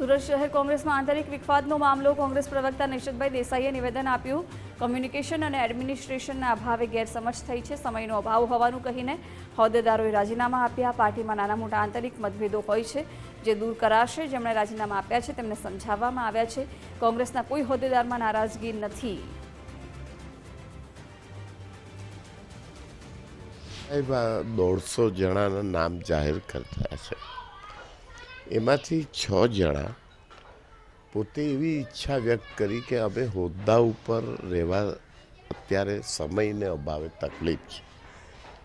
સુરત શહેર કોંગ્રેસમાં આંતરિક વિખવાદનો મામલો કોંગ્રેસ પ્રવક્તા નિશિતભાઈ દેસાઈએ નિવેદન આપ્યું. કમ્યુનિકેશન અને એડમિનિસ્ટ્રેશનના અભાવે ગેરસમજ થઈ છે. સમયનો અભાવ હોવાનું કહીને હોદ્દેદારોએ રાજીનામા આપ્યા. પાર્ટીમાં નાના મોટા આંતરિક મતભેદો હોય છે જે દૂર કરાશે. જેમણે રાજીનામા આપ્યા છે, તેમને સમજાવવામાં આવ્યા છે. કોંગ્રેસના કોઈ હોદ્દેદારમાં નારાજગી નથી. દોઢસો જણાના નામ જાહેર કરતા છે. એમાંથી છ જણા પોતે એવી ઈચ્છા વ્યક્ત કરી કે અમે હોદ્દા ઉપર રહેવા અત્યારે સમયને અભાવે તકલીફ છે.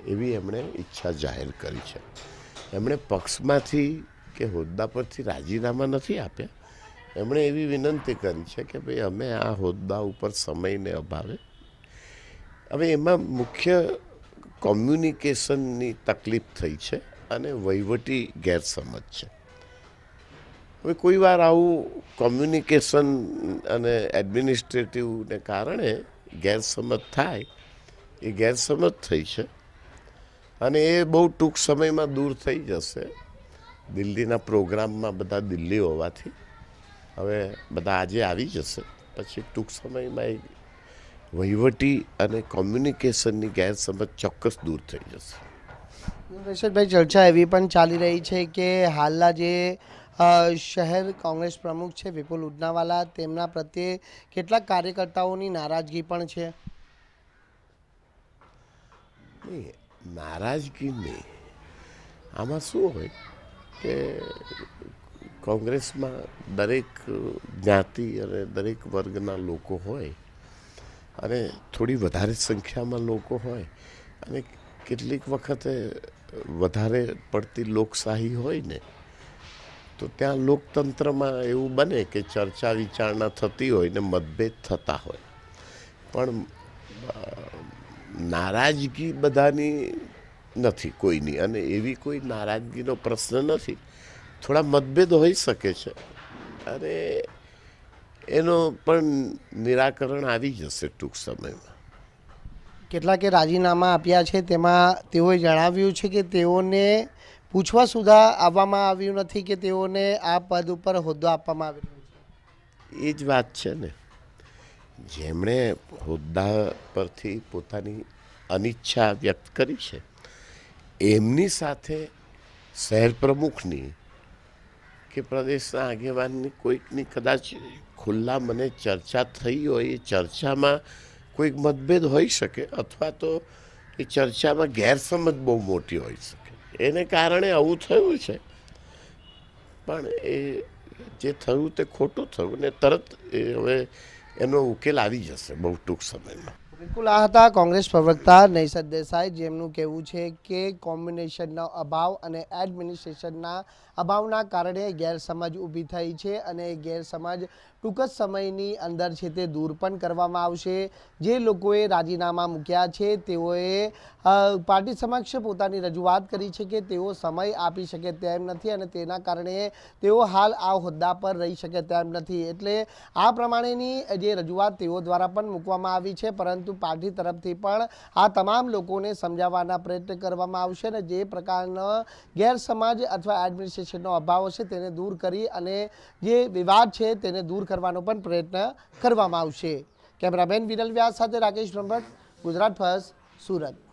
એવી એમણે ઈચ્છા જાહેર કરી છે. એમણે પક્ષમાંથી કે હોદ્દા પરથી રાજીનામા નથી આપ્યા. એમણે એવી વિનંતી કરી છે કે ભાઈ અમે આ હોદ્દા ઉપર સમયને અભાવે. હવે એમાં મુખ્ય કોમ્યુનિકેશનની તકલીફ થઈ છે અને વહીવટી ગેરસમજ છે. હવે કોઈ વાર આવું કોમ્યુનિકેશન અને એડમિનિસ્ટ્રેટિવને કારણે ગેરસમજ થાય, એ ગેરસમજ થઈ છે. અને એ બહુ ટૂંક સમયમાં દૂર થઈ જશે. દિલ્હીના પ્રોગ્રામમાં બધા દિલ્હી હોવાથી હવે બધા આજે આવી જશે. પછી ટૂંક સમયમાં એ વહીવટી અને કોમ્યુનિકેશનની ગેરસમજ ચોક્કસ દૂર થઈ જશે. રશદભાઈ ચર્ચા એવી પણ ચાલી રહી છે કે હાલના જે શહેર કોંગ્રેસ પ્રમુખ છે વિપુલ ઉડનાવાલા તેમના પ્રત્યે કેટલાક કાર્યકર્તાઓની નારાજગી પણ છે? નારાજગી નહીં. આમાં શું હોય કે કોંગ્રેસમાં દરેક જ્ઞાતિ અને દરેક વર્ગના લોકો હોય અને થોડી વધારે સંખ્યામાં લોકો હોય અને કેટલીક વખતે વધારે પડતી લોકશાહી હોય ને તો ત્યાં લોકતંત્રમાં એવું બને કે ચર્ચા વિચારણા થતી હોય ને મતભેદ થતા હોય. પણ નારાજગી બધાની નથી કોઈની અને એવી કોઈ નારાજગીનો પ્રશ્ન નથી. થોડા મતભેદ હોઈ શકે છે. અને એનો પણ નિરાકરણ આવી જશે ટૂંક સમયમાં. કેટલાકે રાજીનામા આપ્યા છે તેમાં તેઓએ જણાવ્યું છે કે તેઓને પૂછવા સુધા આવવામાં આવ્યું નથી કે તેઓને આ પદ ઉપર હોદ્દો આપવામાં આવેલો છે. એ જ વાત છે ને. જેમણે હોદ્દા પરથી પોતાની અનિચ્છા વ્યક્ત કરી છે, એમની સાથે શહેર પ્રમુખની કે પ્રદેશના આગેવાનની કોઈકની કદાચ ખુલ્લા મને ચર્ચા થઈ હોય, એ ચર્ચામાં કોઈક મતભેદ હોઈ શકે અથવા તો એ ચર્ચામાં ગેરસમજ બહુ મોટી હોઈ શકે. એને કારણે આવું થયું છે. પણ એ જે થયું તે ખોટું થયું ને તરત એ હવે એનો ઉકેલ આવી જશે બહુ ટૂંક સમયમાં. બિલકુલ આ હતા કોંગ્રેસ પ્રવક્તા નૈસદ દેસાઈ, જેમનું કહેવું છે કે કોમ્બિનેશનનો અભાવ અને એડમિનિસ્ટ્રેશનના અભાવના કારણે ગેરસમજ ઊભી થઈ છે અને ગેરસમજ ટૂંક જ સમયની અંદર છે તે દૂર પણ કરવામાં આવશે. જે લોકોએ રાજીનામા મૂક્યા છે તેઓએ પાર્ટી સમક્ષ પોતાની રજૂઆત કરી છે કે તેઓ સમય આપી શકે તેમ નથી અને તેના કારણે તેઓ હાલ આ હોદ્દા પર રહી શકે તેમ નથી. એટલે આ પ્રમાણેની જે રજૂઆત તેઓ દ્વારા પણ મૂકવામાં આવી છે, પરંતુ પાર્ટી તરફથી પણ આ તમામ લોકોને સમજાવવાના પ્રયત્ન કરવામાં આવશે અને જે પ્રકારનો ગેરસમાજ અથવા એડમિનિસ્ટ્રેશનનો અભાવ છે તેને દૂર કરી અને જે વિવાદ છે તેને દૂર કરવાનો પણ પ્રયત્ન કરવામાં આવશે. કેમેરામેન વિરલ વ્યાસ સાથે રાકેશ બ્રહ્મભટ્ટ, ગુજરાત ફર્સ્ટ, સુરત.